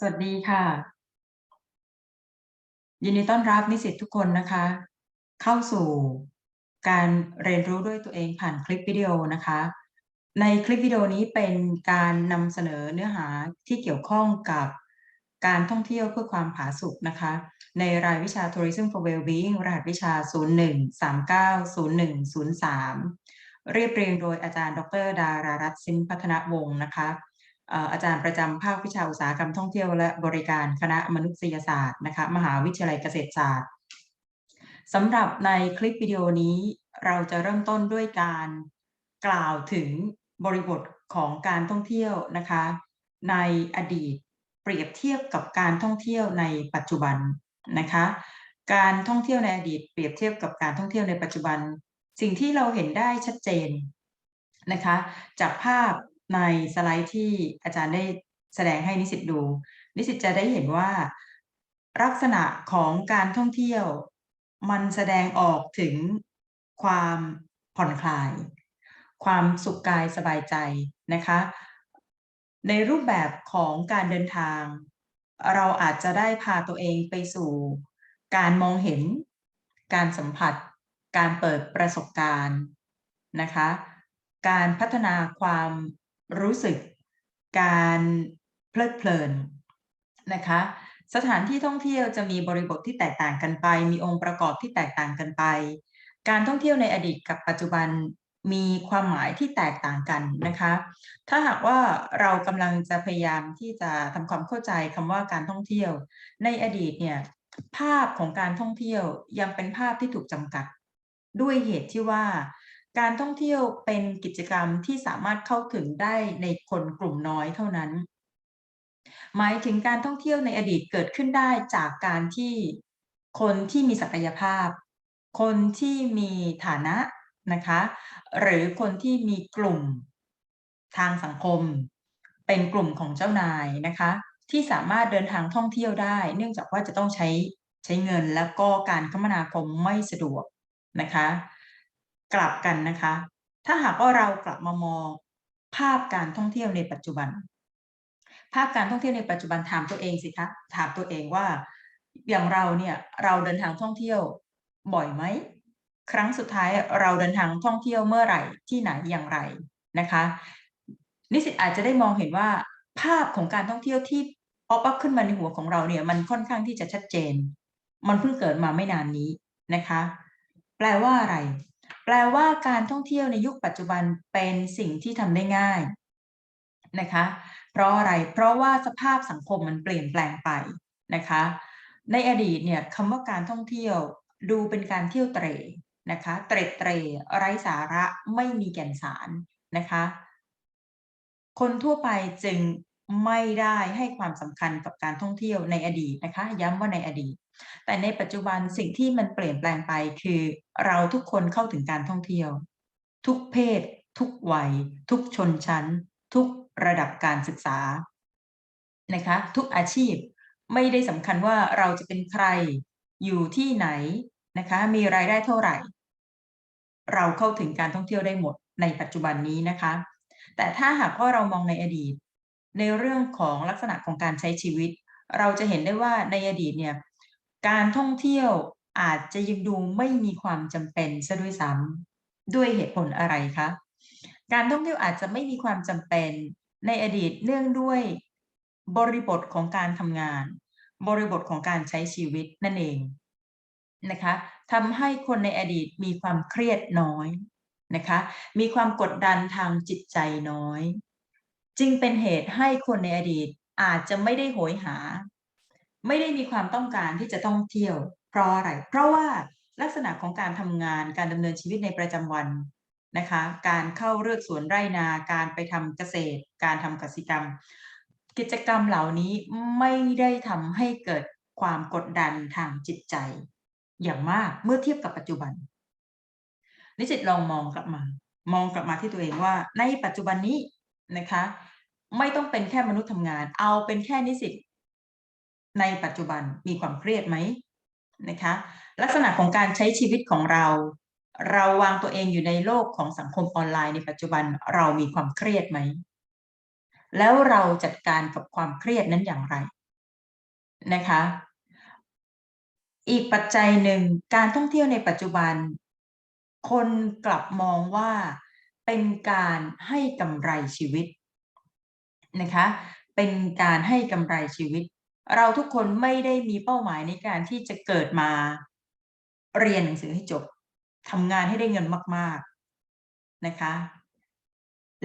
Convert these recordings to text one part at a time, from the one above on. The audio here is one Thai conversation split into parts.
สวัสดีค่ะ ยินดีต้อนรับนิสิตทุกคนนะคะ เข้าสู่การเรียนรู้ด้วยตัวเองผ่านคลิปวิดีโอนะคะ ในคลิปวิดีโอนี้เป็นการนำเสนอเนื้อหาที่เกี่ยวข้องกับการท่องเที่ยวเพื่อความผาสุกนะคะ ในรายวิชา Tourism for Wellbeing รหัสวิชา 01390103 เรียบเรียงโดยอาจารย์ ดร ดารารัตน์สินพัฒนวงศ์นะคะ อาจารย์ประจำภาควิชาอุตสาหกรรมท่องเที่ยวและบริการคณะมนุษยศาสตร์นะคะมหาวิทยาลัยเกษตรศาสตร์สำหรับในคลิปวิดีโอนี้เราจะเริ่มต้นด้วยการกล่าวถึงบริบทของการท่องเที่ยวนะคะ ในอดีตเปรียบเทียบกับการท่องเที่ยวในปัจจุบันนะคะ การท่องเที่ยวในอดีตเปรียบเทียบกับการท่องเที่ยวในปัจจุบัน สิ่งที่เราเห็นได้ชัดเจนนะคะ จากภาพ ในสไลด์ที่อาจารย์ได้แสดงให้นิสิตดู นิสิตจะได้เห็นว่าลักษณะของการท่องเที่ยว มันแสดงออกถึงความผ่อนคลาย ความสุขกายสบายใจนะคะ ในรูปแบบของการเดินทาง เราอาจจะได้พาตัวเองไปสู่ การมองเห็น การสัมผัส การเปิดประสบการณ์นะคะ การพัฒนาความ รู้สึกการเพลิดเพลินนะคะ สถานที่ท่องเที่ยวจะมีบริบทที่แตกต่างกันไป มีองค์ประกอบที่แตกต่างกันไป การท่องเที่ยวในอดีตกับปัจจุบันมีความหมายที่แตกต่างกันนะคะ ถ้าหากว่าเรากำลังจะพยายามที่จะทำความเข้าใจคำว่าการท่องเที่ยว ในอดีตเนี่ยภาพของการท่องเที่ยวยังเป็นภาพที่ถูกจำกัด ด้วยเหตุที่ว่า การท่องเที่ยวเป็นกิจกรรมที่สามารถเข้าถึงได้ในคนกลุ่มน้อยเท่านั้น หมายถึงการท่องเที่ยวในอดีตเกิดขึ้นได้จากการที่คนที่มีศักยภาพ คนที่มีฐานะนะคะ หรือคนที่มีกลุ่มทางสังคม เป็นกลุ่มของเจ้านายนะคะ ที่สามารถเดินทางท่องเที่ยวได้ เนื่องจากว่าจะต้องใช้ใช้เงินแล้วก็การคมนาคมไม่สะดวกนะคะ กลับกันนะคะ ถ้าหากว่าเรากลับมามองภาพการท่องเที่ยวในปัจจุบัน ภาพการท่องเที่ยวในปัจจุบันถามตัวเองสิคะถามตัวเองว่า อย่างเราเนี่ยเราเดินทางท่องเที่ยวบ่อยไหมครั้งสุดท้ายเราเดินทางท่องเที่ยวเมื่อไหร่ที่ไหนอย่างไรนะคะ นิสิตอาจจะได้มองเห็นว่าภาพของการท่องเที่ยวที่ป๊อปอัพขึ้นมาในหัวของเราเนี่ยมันค่อนข้างที่จะชัดเจน มันเพิ่งเกิดมาไม่นานนี้นะคะ แปลว่าอะไร แปลว่าการท่องเที่ยวในยุคปัจจุบันเป็นสิ่งที่ทำได้ง่ายนะคะ เพราะอะไร เพราะว่าสภาพสังคมมันเปลี่ยนแปลงไปนะคะ ในอดีตเนี่ยคำว่าการท่องเที่ยวดูเป็นการเที่ยวเตรนะคะเตรเตรไร้สาระไม่มีแก่นสารนะคะ คนทั่วไปจึง ไม่ได้ให้ความสำคัญกับการท่องเที่ยวในอดีตนะคะ ย้ำว่าในอดีต แต่ในปัจจุบันสิ่งที่มันเปลี่ยนแปลงไปคือเราทุกคนเข้าถึงการท่องเที่ยว ทุกเพศ ทุกวัย ทุกชนชั้น ทุกระดับการศึกษานะคะ ทุกอาชีพไม่ได้สำคัญว่าเราจะเป็นใครอยู่ที่ไหนนะคะ มีรายได้เท่าไหร่ เราเข้าถึงการท่องเที่ยวได้หมดในปัจจุบันนี้นะคะ แต่ถ้าหากว่าเรามองในอดีต ในเรื่องของลักษณะของการใช้ชีวิต เราจะเห็นได้ว่าในอดีตเนี่ยการท่องเที่ยวอาจจะยังดูไม่มีความจำเป็นซะด้วยซ้ำด้วยเหตุผลอะไรคะการท่องเที่ยวอาจจะไม่มีความจำเป็นในอดีตเนื่องด้วยบริบทของการทำงาน บริบทของการใช้ชีวิตนั่นเองนะคะทำให้คนในอดีตมีความเครียดน้อยนะคะ มีความกดดันทางจิตใจน้อย จึงเป็นเหตุให้คนในอดีตอาจจะไม่ได้โหยหา ไม่ได้มีความต้องการที่จะต้องเที่ยว เพราะอะไร เพราะว่าลักษณะของการทำงานการดำเนินชีวิตในประจำวันนะคะ การเข้าเลือกสวนไร่นาการไปทำเกษตร การทำกสิกรรม กิจกรรมเหล่านี้ไม่ได้ทำให้เกิดความกดดันทางจิตใจ อย่างมากเมื่อเทียบกับปัจจุบันนิสิตลองมองกลับมา มองกลับมาที่ตัวเองว่า ในปัจจุบันนี้ นะคะ ไม่ต้องเป็นแค่มนุษย์ทำงาน เอาเป็นแค่นิสิตในปัจจุบันมีความเครียดไหมนะคะ ลักษณะของการใช้ชีวิตของเรา เราวางตัวเองอยู่ในโลกของสังคมออนไลน์ในปัจจุบันเรามีความเครียดไหม แล้วเราจัดการกับความเครียดนั้นอย่างไรนะคะ อีกปัจจัยหนึ่งการท่องเที่ยวในปัจจุบัน คนกลับมองว่า เป็นการให้กำไรชีวิตนะคะ เป็นการให้กำไรชีวิต เราทุกคนไม่ได้มีเป้าหมายในการที่จะเกิดมาเรียนหนังสือให้จบทำงานให้ได้เงินมาก ๆนะคะ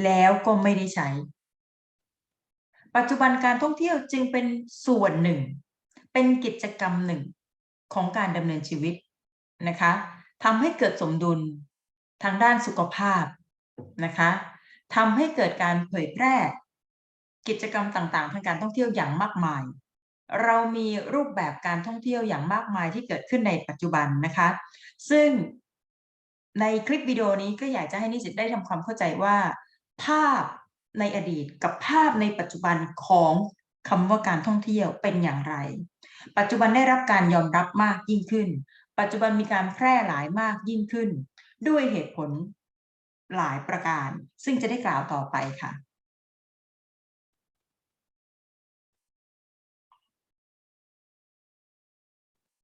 แล้วก็ไม่ได้ใช้ ปัจจุบันการท่องเที่ยวจึงเป็นส่วนหนึ่ง เป็นกิจกรรมหนึ่งของการดำเนินชีวิตนะคะทำให้เกิดสมดุลทางด้านสุขภาพ นะคะทำให้เกิดการเผยแพร่ กิจกรรมต่างๆทางการท่องเที่ยวอย่างมากมาย เรามีรูปแบบการท่องเที่ยวอย่างมากมายที่เกิดขึ้นในปัจจุบันนะคะ ซึ่งในคลิปวิดีโอนี้ก็อยากจะให้นิสิตได้ทำความเข้าใจว่า ภาพในอดีตกับภาพในปัจจุบันของคำว่าการท่องเที่ยวเป็นอย่างไร ปัจจุบันได้รับการยอมรับมากยิ่งขึ้น ปัจจุบันมีการแพร่หลายมากยิ่งขึ้น ด้วยเหตุผล หลายประการ ซึ่งจะได้กล่าวต่อไปค่ะ